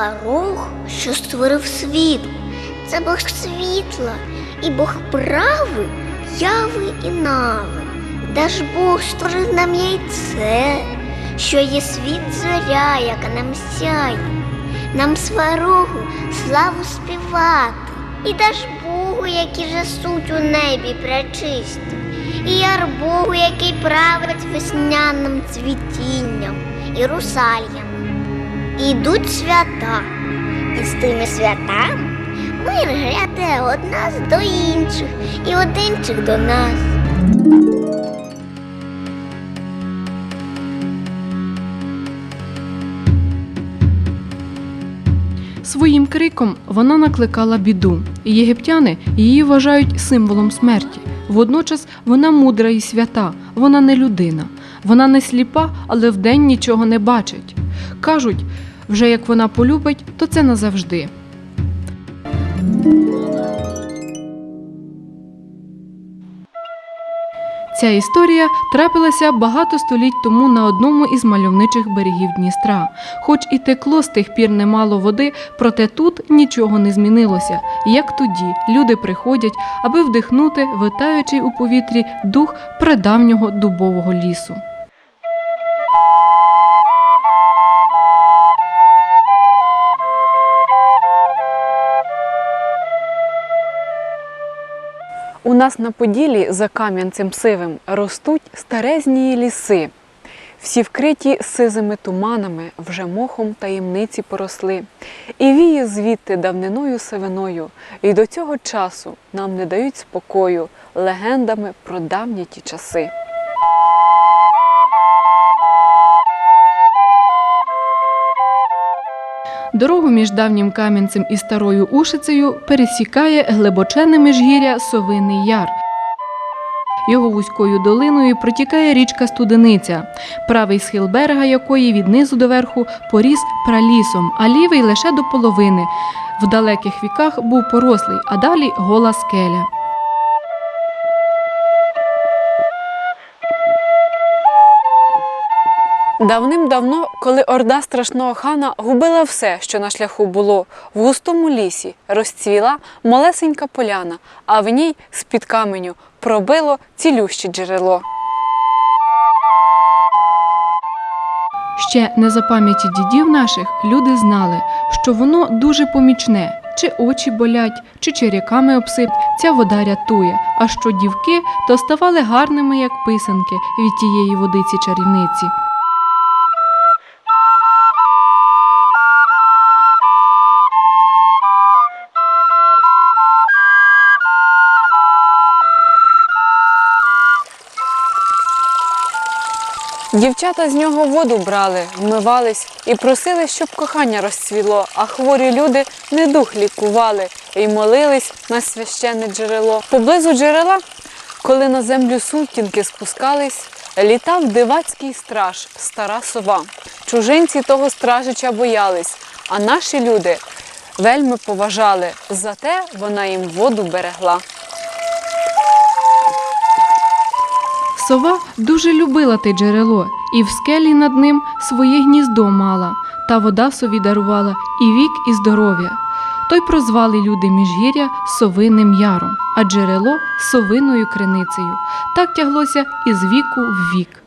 Сварог, що створив світ, це Бог світла і Бог прави, яви і нави. Де ж Бог створив нам яйце, що є світ зоря, яка нам сяє, нам сварогу славу співати, і даж Богу, які же суть у небі пречисті, і яр Богу, який править весняним цвітінням і русальям. І йдуть свята, і з тими святами мир гряде од нас до інших, і од інших до нас. Своїм криком вона накликала біду, єгиптяни її вважають символом смерті. Водночас вона мудра і свята, вона не людина, вона не сліпа, але вдень нічого не бачить. Кажуть, вже як вона полюбить, то це назавжди. Ця історія трапилася багато століть тому на одному із мальовничих берегів Дністра. Хоч і текло з тих пір немало води, проте тут нічого не змінилося. Як тоді люди приходять, аби вдихнути витаючий у повітрі дух прадавнього дубового лісу. Нас на Поділі за Кам'янцем сивим ростуть старезні ліси. Всі вкриті сизими туманами, вже мохом таємниці поросли. І віє звідти давниною сивиною, і до цього часу нам не дають спокою легендами про давні ті часи. Дорогу між давнім Кам'янцем і старою Ушицею пересікає глибочене міжгір'я Совиний Яр. Його вузькою долиною протікає річка Студениця, правий схил берега якої від низу до верху поріс пралісом, а лівий лише до половини. В далеких віках був порослий, а далі гола скеля. Давним-давно, коли орда страшного хана губила все, що на шляху було, в густому лісі розцвіла малесенька поляна, а в ній з-під каменю пробило цілюще джерело. Ще не за пам'яті дідів наших люди знали, що воно дуже помічне, чи очі болять, чи черяками обсип, ця вода рятує. А що дівки, то ставали гарними, як писанки від тієї водиці чарівниці. Дівчата з нього воду брали, вмивались і просили, щоб кохання розцвіло, а хворі люди недух лікували і молились на священне джерело. Поблизу джерела, коли на землю сутінки спускались, літав дивацький страж, стара сова. Чужинці того стражича боялись, а наші люди вельми поважали, зате вона їм воду берегла. Сова дуже любила те джерело, і в скелі над ним своє гніздо мала, та вода сові дарувала і вік, і здоров'я. Той прозвали люди міжгір'я совиним яром, а джерело совиною криницею. Так тяглося із віку в вік.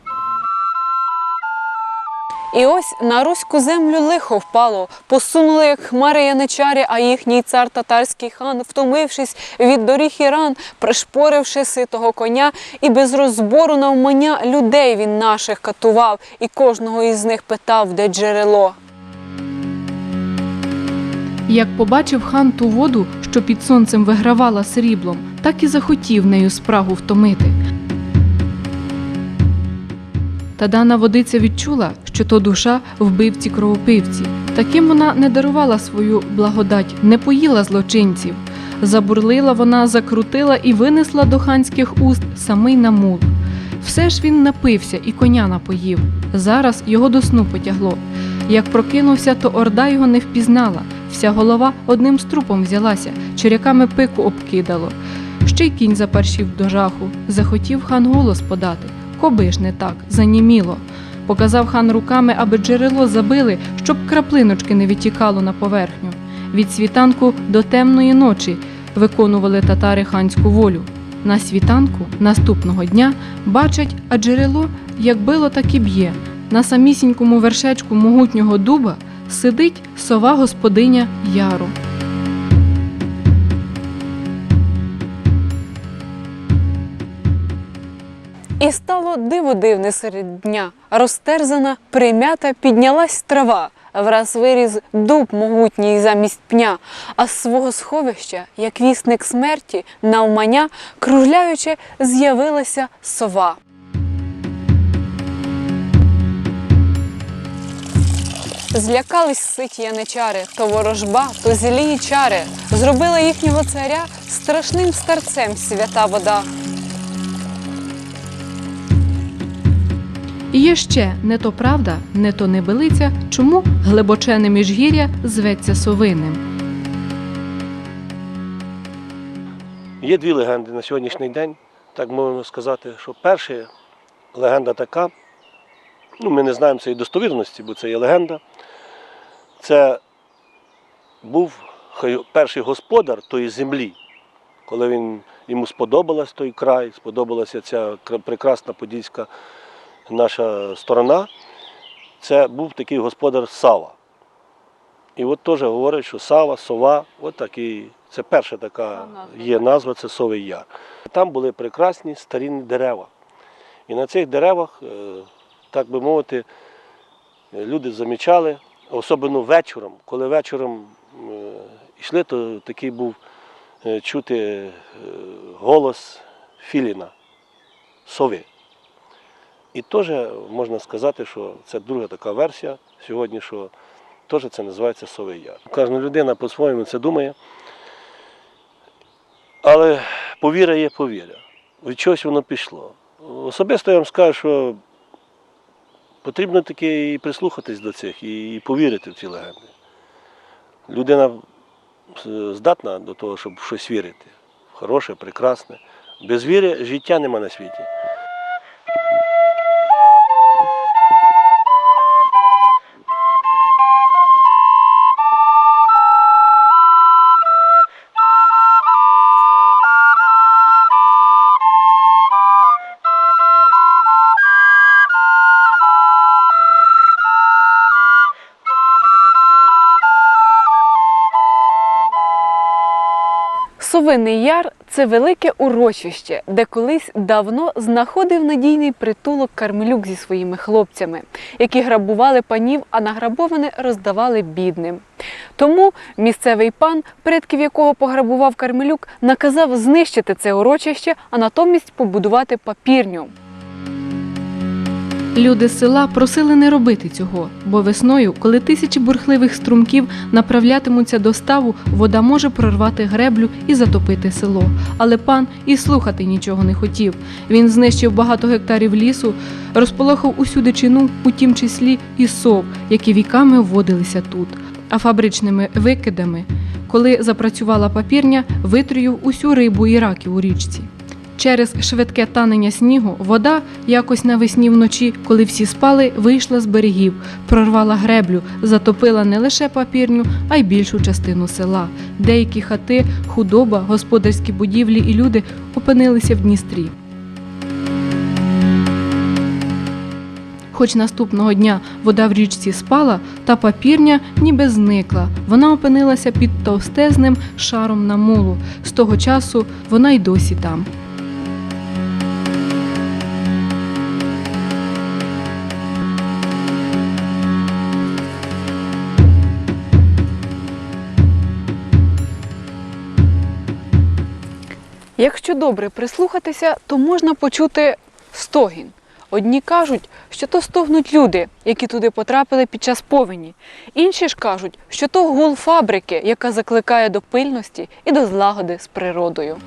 І ось на руську землю лихо впало, посунули, як хмари яничарі, а їхній цар татарський хан, втомившись від доріг і ран, пришпоривши ситого коня, і без розбору навмання людей він наших катував, і кожного із них питав, де джерело. Як побачив хан ту воду, що під сонцем вигравала сріблом, так і захотів нею спрагу втомити. Та дана водиця відчула, що то душа вбивці кровопивці. Таким вона не дарувала свою благодать, не поїла злочинців. Забурлила вона, закрутила і винесла до ханських уст самий намул. Все ж він напився і коня напоїв. Зараз його до сну потягло. Як прокинувся, то орда його не впізнала. Вся голова одним струпом взялася, черяками пику обкидало. Ще й кінь запершів до жаху. Захотів хан голос подати. Коби ж не так, заніміло. Показав хан руками, аби джерело забили, щоб краплиночки не відтікало на поверхню. Від світанку до темної ночі виконували татари ханську волю. На світанку наступного дня бачать, а джерело як било, так і б'є. На самісінькому вершечку могутнього дуба сидить сова господиня Яру. І стало диво дивне серед дня. Розтерзана, примята, піднялась трава. Враз виріз дуб могутній замість пня, а з свого сховища, як вісник смерті, навмання, кружляючи, з'явилася сова. Злякались ситі яничари, то ворожба, то злії чари. Зробила їхнього царя страшним старцем свята вода. І є ще не то правда, не то небелиця, чому глибочене міжгір'я зветься совиним. Є дві легенди на сьогоднішній день, так можна сказати, що перша легенда така, ну ми не знаємо цієї достовірності, бо це є легенда. Це був перший господар тої землі, коли він, йому сподобалась той край, сподобалася ця прекрасна подільська наша сторона. Це був такий господар Сава. І от теж говорять, що Сава, сова, от такий, це перша така є назва, це Совий Яр. Там були прекрасні старінні дерева. І на цих деревах, е, так би мовити, е, люди замічали, особливо вечором, коли вечором е, йшли, то такий був чути голос Філіна, сови. І теж можна сказати, що це друга така версія сьогодні, що теж це називається Совий Яр. Кожна людина по-своєму це думає. Але повіра є повіра. Від чогось воно пішло. Особисто я вам скажу, що потрібно таки і прислухатись до цих, і, повірити в ці легенди. Людина здатна до того, щоб в щось вірити. Хороше, прекрасне. Без віри життя нема на світі. Совиний яр це велике урочище, де колись давно знаходив надійний притулок Кармелюк зі своїми хлопцями, які грабували панів, а награбоване роздавали бідним. Тому місцевий пан, предків якого пограбував Кармелюк, наказав знищити це урочище, а натомість побудувати папірню. Люди з села просили не робити цього, бо весною, коли тисячі бурхливих струмків направлятимуться до ставу, вода може прорвати греблю і затопити село. Але пан і слухати нічого не хотів. Він знищив багато гектарів лісу, розполохав усю дичину, у тім числі і сов, які віками вводилися тут. А фабричними викидами, коли запрацювала папірня, витруїв усю рибу і раків у річці. Через швидке танення снігу вода якось навесні вночі, коли всі спали, вийшла з берегів, прорвала греблю, затопила не лише папірню, а й більшу частину села. Деякі хати, худоба, господарські будівлі і люди опинилися в Дністрі. Хоч наступного дня вода в річці спала, та папірня ніби зникла. Вона опинилася під товстезним шаром намулу. З того часу вона й досі там. Якщо добре прислухатися, то можна почути стогін. Одні кажуть, що то стогнуть люди, які туди потрапили під час повені. Інші ж кажуть, що то гул фабрики, яка закликає до пильності і до злагоди з природою.